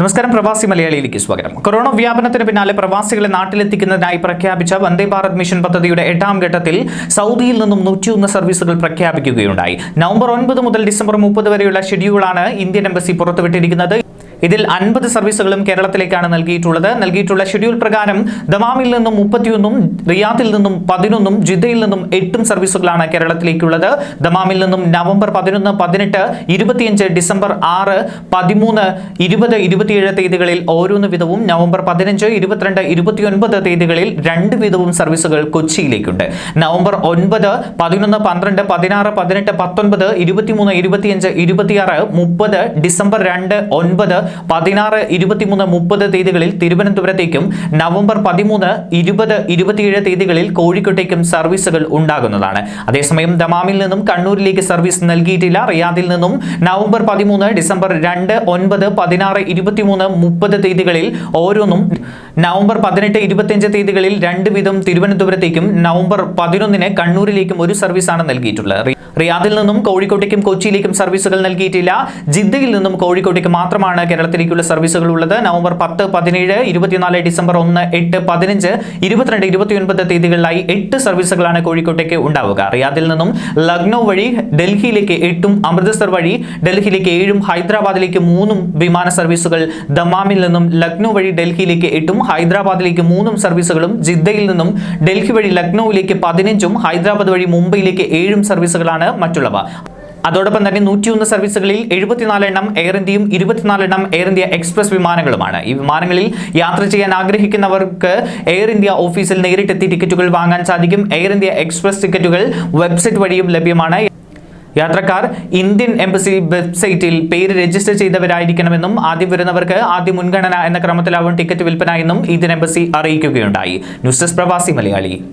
നമസ്കാരം പ്രവാസി മലയാളിയിലേക്ക് സ്വാഗതം. കൊറോണ വ്യാപനത്തിന് പിന്നാലെ പ്രവാസികളെ നാട്ടിലെത്തിക്കുന്നതിനായി പ്രഖ്യാപിച്ച വന്ദേ ഭാരത് മിഷൻ പദ്ധതിയുടെ എട്ടാം ഘട്ടത്തിൽ സൗദിയിൽ നിന്നും നൂറ്റിയൊന്ന് സർവീസുകൾ പ്രഖ്യാപിക്കുകയുണ്ടായി. നവംബർ ഒൻപത് മുതൽ ഡിസംബർ മുപ്പത് വരെയുള്ള ഷെഡ്യൂളാണ് ഇന്ത്യൻ എംബസി പുറത്തുവിട്ടിരിക്കുന്നത്. ഇതിൽ അൻപത് സർവീസുകളും കേരളത്തിലേക്കാണ് നൽകിയിട്ടുള്ളത്. നൽകിയിട്ടുള്ള ഷെഡ്യൂൾ പ്രകാരം ദമാമിൽ നിന്നും മുപ്പത്തിയൊന്നും റിയാദിൽ നിന്നും പതിനൊന്നും ജിദ്ദയിൽ നിന്നും എട്ടും സർവീസുകളാണ് കേരളത്തിലേക്കുള്ളത്. ദമാമിൽ നിന്നും നവംബർ പതിനൊന്ന് പതിനെട്ട് ഇരുപത്തിയഞ്ച് ഡിസംബർ ആറ് പതിമൂന്ന് ഇരുപത് ഇരുപത്തിയേഴ് തീയതികളിൽ ഓരോന്ന് വിധവും നവംബർ പതിനഞ്ച് ഇരുപത്തിരണ്ട് ഇരുപത്തിയൊൻപത് തീയതികളിൽ രണ്ട് വീതവും സർവീസുകൾ കൊച്ചിയിലേക്കുണ്ട്. നവംബർ ഒൻപത് പതിനൊന്ന് പന്ത്രണ്ട് പതിനാറ് പതിനെട്ട് പത്തൊൻപത് ഇരുപത്തിമൂന്ന് ഇരുപത്തിയഞ്ച് ഇരുപത്തിയാറ് മുപ്പത് ഡിസംബർ രണ്ട് ഒൻപത് പതിനാറ് ഇരുപത്തിമൂന്ന് മുപ്പത് തീയതികളിൽ തിരുവനന്തപുരത്തേക്കും നവംബർ പതിമൂന്ന് ഇരുപത് ഇരുപത്തിയേഴ് തീയതികളിൽ കോഴിക്കോട്ടേക്കും സർവീസുകൾ ഉണ്ടാകുന്നതാണ്. അതേസമയം ദമാമിൽ നിന്നും കണ്ണൂരിലേക്ക് സർവീസ് നൽകിയിട്ടില്ല. റിയാദിൽ നിന്നും നവംബർ പതിമൂന്ന് ഡിസംബർ രണ്ട് ഒൻപത് പതിനാറ് ഇരുപത്തിമൂന്ന് മുപ്പത് തീയതികളിൽ ഓരോന്നും നവംബർ പതിനെട്ട് ഇരുപത്തിയഞ്ച് തീയതികളിൽ രണ്ട് വീതം തിരുവനന്തപുരത്തേക്കും നവംബർ പതിനൊന്നിന് കണ്ണൂരിലേക്കും ഒരു സർവീസാണ് നൽകിയിട്ടുള്ളത്. റിയാദിൽ നിന്നും കോഴിക്കോട്ടേക്കും കൊച്ചിയിലേക്കും സർവീസുകൾ നൽകിയിട്ടില്ല. ജിദ്ദയിൽ നിന്നും കോഴിക്കോട്ടേക്ക് മാത്രമാണ് കേരളത്തിലേക്കുള്ള സർവീസുകൾ ഉള്ളത്. നവംബർ പത്ത് പതിനേഴ് ഇരുപത്തിനാല് ഡിസംബർ ഒന്ന് എട്ട് പതിനഞ്ച് ഇരുപത്തിരണ്ട് ഇരുപത്തിയൊൻപത് തീയതികളിലായി എട്ട് സർവീസുകളാണ് കോഴിക്കോട്ടേക്ക് ഉണ്ടാവുക. റിയാദിൽ നിന്നും ലക്നൗ വഴി ഡൽഹിയിലേക്ക് എട്ടും അമൃത്സർ വഴി ഡൽഹിയിലേക്ക് ഏഴും ഹൈദരാബാദിലേക്ക് മൂന്നും വിമാന സർവീസുകൾ ദമാമിൽ നിന്നും ലക്നൗ വഴി ഡൽഹിയിലേക്ക് എട്ടും ഹൈദരാബാദിലേക്ക് മൂന്നും സർവീസുകളും ജിദ്ദയിൽ നിന്നും ഡൽഹി വഴി ലക്നൌവിലേക്ക് പതിനഞ്ചും ഹൈദരാബാദ് വഴി മുംബൈയിലേക്ക് ഏഴും സർവീസുകളാണ് മറ്റുള്ളവ. അതോടൊപ്പം തന്നെ നൂറ്റിയൊന്ന് സർവീസുകളിൽ എഴുപത്തിനാല് എണ്ണം എയർ ഇന്ത്യയും ഇരുപത്തിനാല് എണ്ണം എയർ ഇന്ത്യ എക്സ്പ്രസ് വിമാനങ്ങളുമാണ്. ഈ വിമാനങ്ങളിൽ യാത്ര ചെയ്യാൻ ആഗ്രഹിക്കുന്നവർക്ക് എയർ ഇന്ത്യ ഓഫീസിൽ നേരിട്ടെത്തി ടിക്കറ്റുകൾ വാങ്ങാൻ സാധിക്കും. എയർ ഇന്ത്യ എക്സ്പ്രസ് ടിക്കറ്റുകൾ വെബ്സൈറ്റ് വഴിയും ലഭ്യമാണ്. യാത്രക്കാർ ഇന്ത്യൻ എംബസി വെബ്സൈറ്റിൽ പേര് രജിസ്റ്റർ ചെയ്തവരായിരിക്കണമെന്നും ആദ്യം വരുന്നവർക്ക് ആദ്യ മുൻഗണന എന്ന ക്രമത്തിലാവും ടിക്കറ്റ് വിൽപ്പന എന്നും ഇന്ത്യൻ എംബസി അറിയിക്കുകയുണ്ടായി. ന്യൂസ് ഡെസ്ക് പ്രവാസി മലയാളി.